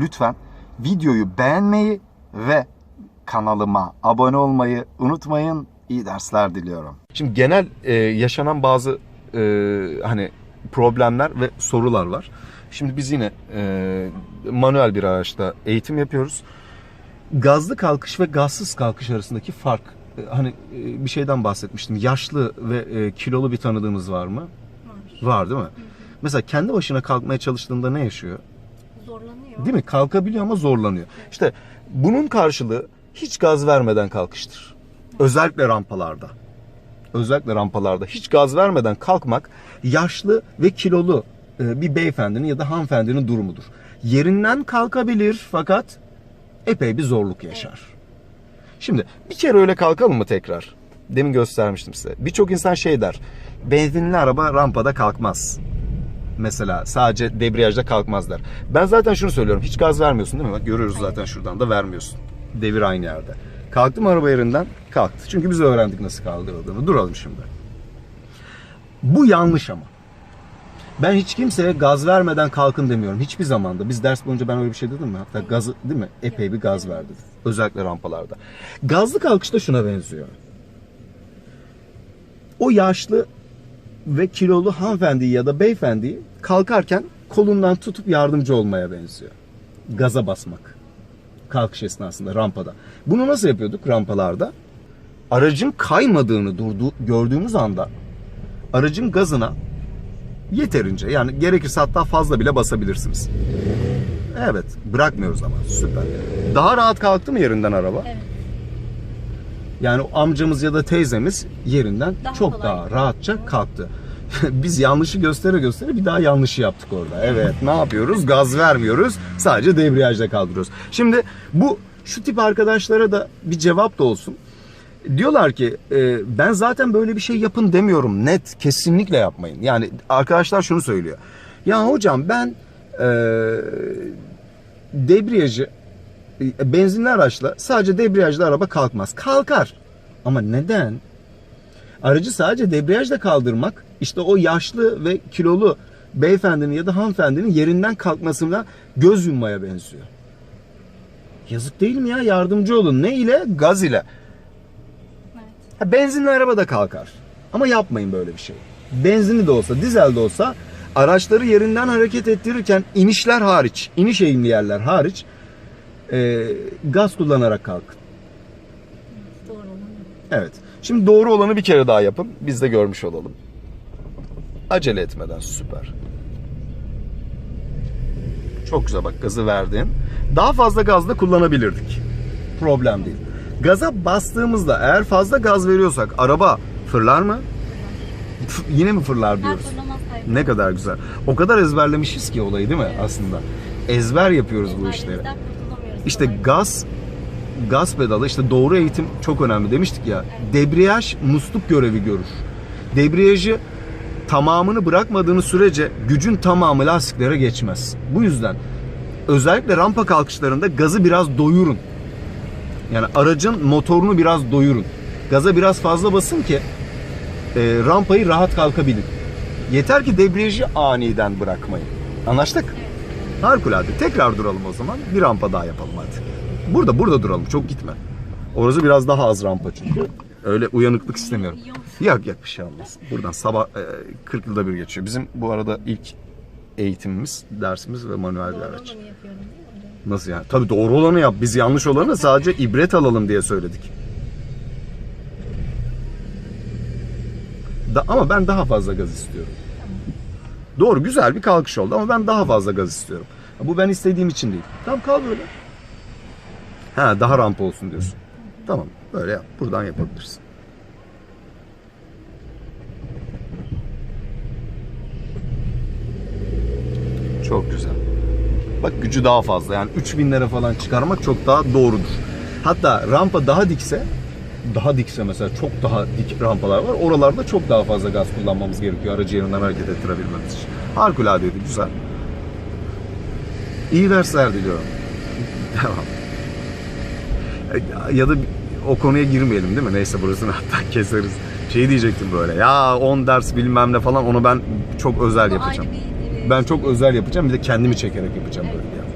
lütfen videoyu beğenmeyi ve kanalıma abone olmayı unutmayın. İyi dersler diliyorum. Şimdi genel e, yaşanan bazı e, hani problemler ve sorular var. Şimdi biz yine e, manuel bir araçta eğitim yapıyoruz. Gazlı kalkış ve gazsız kalkış arasındaki fark. e, hani e, bir şeyden bahsetmiştim. Yaşlı ve e, kilolu bir tanıdığımız var mı? Var değil mi? Mesela kendi başına kalkmaya çalıştığında ne yaşıyor? Zorlanıyor. Değil mi? Kalkabiliyor ama zorlanıyor. İşte bunun karşılığı hiç gaz vermeden kalkıştır. Özellikle rampalarda. Özellikle rampalarda hiç gaz vermeden kalkmak yaşlı ve kilolu e, bir beyefendinin ya da hanımefendinin durumudur. Yerinden kalkabilir fakat epey bir zorluk yaşar. Şimdi bir kere öyle kalkalım mı tekrar? Demin göstermiştim size. Birçok insan şey der. Benzinli araba rampada kalkmaz mesela sadece debriyajda kalkmaz der. Ben zaten şunu söylüyorum. Hiç gaz vermiyorsun değil mi? Bak görüyoruz zaten şuradan da vermiyorsun. Devir aynı yerde. Kalktım araba yerinden kalktı. Çünkü biz öğrendik nasıl kaldırıldığını. Duralım şimdi. Bu yanlış ama. Ben hiç kimseye gaz vermeden kalkın demiyorum. Hiçbir zamanda. Biz ders boyunca ben öyle bir şey dedim mi? Hatta gazı değil mi? Epey bir gaz verdi. Özellikle rampalarda. Gazlı kalkış da şuna benziyor. O yaşlı ve kilolu hanımefendiyi ya da beyefendiyi kalkarken kolundan tutup yardımcı olmaya benziyor. Gaza basmak. Kalkış esnasında rampada. Bunu nasıl yapıyorduk rampalarda? Aracın kaymadığını durdu, gördüğümüz anda aracın gazına yeterince yani gerekirse hatta fazla bile basabilirsiniz. Evet bırakmıyoruz ama süper. Daha rahat kalktı mı yerinden araba? Evet. Yani amcamız ya da teyzemiz yerinden Daha çok kolay daha rahatça kalktı. Biz yanlışı göstere göstere bir daha yanlışı yaptık orada. Evet ne yapıyoruz? Gaz vermiyoruz. Sadece debriyajda kaldırıyoruz. Şimdi bu şu tip arkadaşlara da bir cevap da olsun. Diyorlar ki e, ben zaten böyle bir şey yapın demiyorum. Net kesinlikle yapmayın. Yani arkadaşlar şunu söylüyor. Ya hocam ben e, debriyajı e, benzinli araçla sadece debriyajla araba kalkmaz. Kalkar. Ama neden? Aracı sadece debriyajla kaldırmak işte o yaşlı ve kilolu beyefendinin ya da hanımefendinin yerinden kalkmasına göz yummaya benziyor. Yazık değil mi ya? Yardımcı olun. Ne ile? Gaz ile. Evet. Ha, benzinli araba da kalkar. Ama yapmayın böyle bir şey. Benzinli de olsa, dizel de olsa araçları yerinden hareket ettirirken inişler hariç, iniş eğimli yerler hariç e, gaz kullanarak kalkın. Doğru olan. Evet. Şimdi doğru olanı bir kere daha yapın. Biz de görmüş olalım. Acele etmeden süper. Çok güzel bak gazı verdin. Daha fazla gaz da kullanabilirdik. Problem değil. Gaza bastığımızda eğer fazla gaz veriyorsak araba fırlar mı? F- Yine mi fırlar diyoruz? Ne kadar güzel. O kadar ezberlemişiz ki olayı değil mi aslında? Ezber yapıyoruz bu işleri. İşte gaz gaz pedalı işte doğru eğitim çok önemli demiştik ya. Debriyaj musluk görevi görür. Debriyajı tamamını bırakmadığınız sürece gücün tamamı lastiklere geçmez. Bu yüzden özellikle rampa kalkışlarında gazı biraz doyurun. Yani aracın motorunu biraz doyurun. Gaza biraz fazla basın ki e, rampayı rahat kalkabilin. Yeter ki debriyajı aniden bırakmayın. Anlaştık? Harikulade. Tekrar duralım o zaman. Bir rampa daha yapalım hadi. Burada burada duralım. Çok gitme. Orası biraz daha az rampa çünkü. Öyle uyanıklık istemiyorum. Yok yok bir şey olmaz. Buradan sabah e, 40 yılda bir geçiyor. Bizim bu arada ilk eğitimimiz, dersimiz ve manuel bir araç. Nasıl yani? Tabii doğru olanı yap. Biz yanlış olanı sadece ibret alalım diye söyledik. Da, ama ben daha fazla gaz istiyorum. Doğru güzel bir kalkış oldu ama ben daha fazla gaz istiyorum. Bu ben istediğim için değil. Tamam kal böyle. Ha daha rampa olsun diyorsun. Tamam böyle yap. Buradan yapabilirsin. Çok güzel. Bak gücü daha fazla yani 3000 lira falan çıkarmak çok daha doğrudur. Hatta rampa daha dikse daha dikse mesela çok daha dik rampalar var. Oralarda çok daha fazla gaz kullanmamız gerekiyor aracı yerinden hareket ettirebilmemiz için. Harikuladeydi güzel. İyi dersler diliyorum. Devam. Ya da o konuya girmeyelim değil mi? Neyse burasını hatta keseriz. Şey diyecektim böyle. Ya 10 ders bilmem ne falan onu ben çok özel yapacağım. e, Ben çok özel yapacağım bir de kendimi çekerek yapacağım böyle. Yani.